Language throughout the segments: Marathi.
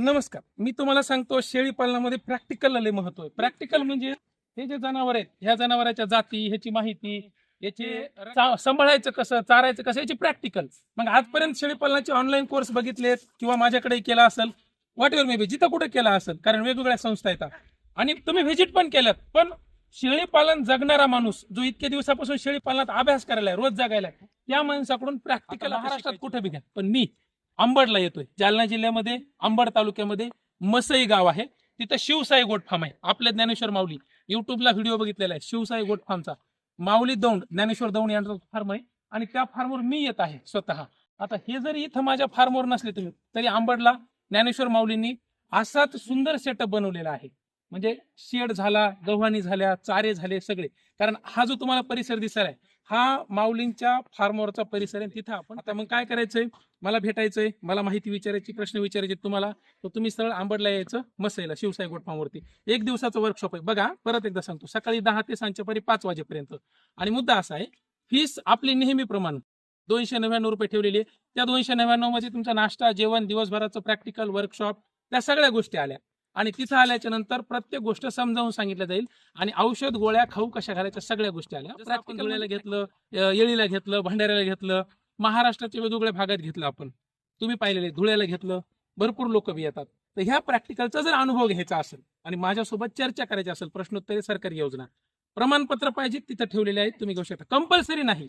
नमस्कार. मी तुम्हाला सांगतो शेळी पालनामध्ये प्रॅक्टिकल लय महत्त्व आहे. प्रॅक्टिकल म्हणजे हे जे जनावर आहेत ह्या जनावरांच्या जाती ह्याची माहिती याचे सांभाळायचं कसं चारायचं कसं याची प्रॅक्टिकल मग आजपर्यंत शेळी पालनाचे ऑनलाईन कोर्स बघितलेत किंवा माझ्याकडे केला असेल व्हॉट एव्हर मे बी जिथं कुठे केला असेल कारण वेगवेगळ्या संस्था येतात. आणि तुम्ही व्हिजिट पण केल्यात पण शेळी पालन जगणारा माणूस जो इतक्या दिवसापासून शेळी पालनात अभ्यास करायला रोज जगायला त्या माणसाकडून प्रॅक्टिकल महाराष्ट्रात कुठे बी घ्या. पण मी अंबडला येतोय. जालना जिल्ह्यामध्ये अंबड तालुक्यामध्ये मसई गाव आहे. तिथं शिवसाई गोट फार्म आहे. आपल्या ज्ञानेश्वर माऊली युट्यूबला व्हिडिओ बघितलेला आहे. शिवसाई गोट फार्मचा माऊली दौंड ज्ञानेश्वर दौंड यांचा फार्म आहे. आणि त्या फार्मवर मी येत आहे स्वतः. आता हे जरी इथं माझ्या फार्मवर नसले तुम्ही तरी अंबडला ज्ञानेश्वर माऊलींनी असाच सुंदर सेटअप बनवलेला आहे. म्हणजे शेड झाला गव्हाणी झाल्या चारे झाले सगळे. कारण हा जो तुम्हाला परिसर दिसत आहे हा माऊलींच्या फार्मवरचा परिसर आहे. तिथं आपण आता मग काय करायचंय? मला भेटायचंय मला माहिती विचारायची प्रश्न विचारायचे तुम्हाला. तर तुम्ही सरळ आंबडला यायचं मसईला शिवसाई गोट फार्मवरती एक दिवसाचं वर्कशॉप आहे. बघा परत एकदा सांगतो. सकाळी दहा ते सांच्यापरी पाच वाजेपर्यंत. आणि मुद्दा असा आहे फीस आपली नेहमीप्रमाणे दोनशे नव्याण्णव रुपये ठेवलेली आहे. त्या दोनशे नव्याण्णवमध्ये तुमचा नाश्ता जेवण दिवसभराचं प्रॅक्टिकल वर्कशॉप त्या सगळ्या गोष्टी आल्या. आणि तिथं आल्याच्यानंतर प्रत्येक गोष्ट समजावून सांगितलं जाईल. आणि औषध गोळ्या खाऊ कशा घालायच्या सगळ्या गोष्टी आल्या. प्रॅक्टिकल गोळ्याला घेतलं येळीला घेतलं भंडाऱ्याला घेतलं महाराष्ट्राच्या वेगवेगळ्या भागात घेतलं आपण. तुम्ही पाहिलेले धुळ्याला घेतलं भरपूर लोक बी येतात. तर ह्या प्रॅक्टिकलचा जर अनुभव घ्यायचा असेल आणि माझ्यासोबत चर्चा करायची असेल प्रश्नोत्तरी सरकारी योजना प्रमाणपत्र पाहिजे तिथं ठेवलेले आहेत तुम्ही घेऊ शकता. कंपल्सरी नाही.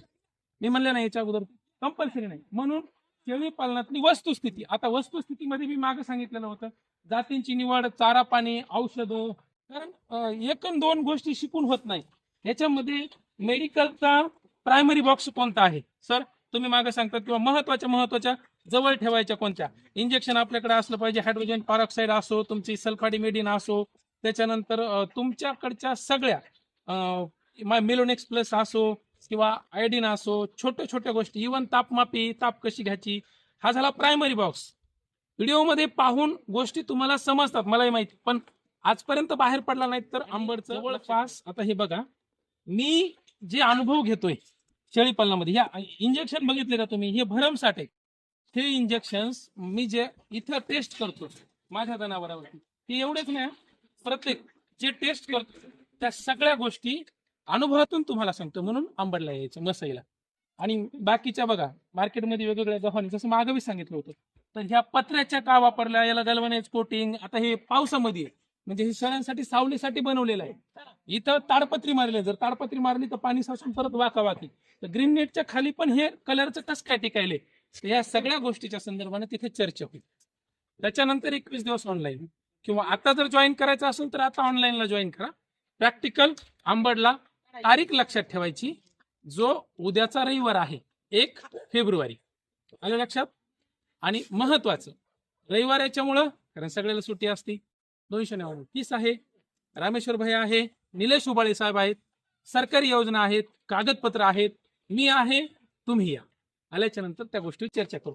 मी म्हणलं नाही याच्या अगोदर. कंपल्सरी नाही. म्हणून शेळी पालनातली वस्तुस्थिती आता वस्तुस्थितीमध्ये मी मागे सांगितलेलं होतं. जातींची निवड चारा पाणी औषधं कारण अं, एक दोन गोष्टी शिकून होत नाही. याच्यामध्ये मेडिकलचा प्रायमरी बॉक्स कोणता आहे? सर तुम्ही मागे सांगतात किंवा महत्त्वाच्या महत्त्वाच्या जवळ ठेवायच्या कोणत्या? इंजेक्शन आपल्याकडे असलं पाहिजे हायड्रोजन पॉरॉक्साईड असो तुमची सल्फाडिमेडिन असो. त्याच्यानंतर तुमच्याकडच्या सगळ्या मेलोनेक्स प्लस असो किंवा आयडिन असो छोट्या छोट्या गोष्टी. इवन तापमापी ताप कशी घ्यायची? हा झाला प्रायमरी बॉक्स व्हिडिओमध्ये पाहून गोष्टी तुम्हाला समजतात मलाही माहिती. पण आजपर्यंत बाहेर पडला नाही तर आंबडचं जवळपास आता हे बघा मी जे अनुभव घेतोय शेळी पालनामध्ये ह्या इंजेक्शन बघितले का तुम्ही? हे भरमसाठ हे इंजेक्शन मी जे इथं टेस्ट करतो माझ्या जनावरांवरती ते एवढेच नाही प्रत्येक जे टेस्ट करतो त्या सगळ्या गोष्टी अनुभवातून तुम्हाला सांगतो म्हणून आंबडला यायचं मसईला. आणि बाकीच्या बघा मार्केटमध्ये वेगवेगळ्या गव्हाणी जसं मागं सांगितलं होतं. तर ह्या पत्र्याच्या का वापरल्या? याला गलवण्याच कोटिंग आता हे पावसामध्ये म्हणजे हे शेळ्यांसाठी सावलीसाठी बनवलेलं आहे. इथं ताडपत्री मारली जर ताडपत्री मारली तर पाणी साचून परत वाकावाकी. तर ग्रीन नेटच्या खाली पण हे कलरचं कस काय टिकायले? या सगळ्या गोष्टीच्या संदर्भाने तिथे चर्चा होईल. त्याच्यानंतर एकवीस दिवस ऑनलाईन किंवा आता जर जॉईन करायचं असेल तर आता ऑनलाईनला जॉईन करा. प्रॅक्टिकल आंबडला तारीख लक्षात ठेवायची. जो उद्याचा रविवार आहे एक फेब्रुवारी. आलं लक्षात? आणि महत्वाचं रविवार याच्यामुळं कारण सगळ्याला सुट्टी असती. दोनशे नव्याण्णव तीस आहे. रामेश्वर भैया आहे निलेश उबाळे साहेब आहेत सरकारी योजना आहेत कागदपत्र आहेत मी आहे तुम्ही या. आल्याच्यानंतर त्या गोष्टीवर चर्चा करू.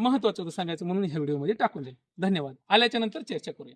महत्वाचं होतं सांगायचं म्हणून ह्या व्हिडिओमध्ये टाकून जाईल धन्यवाद. आल्याच्यानंतर चर्चा करूया.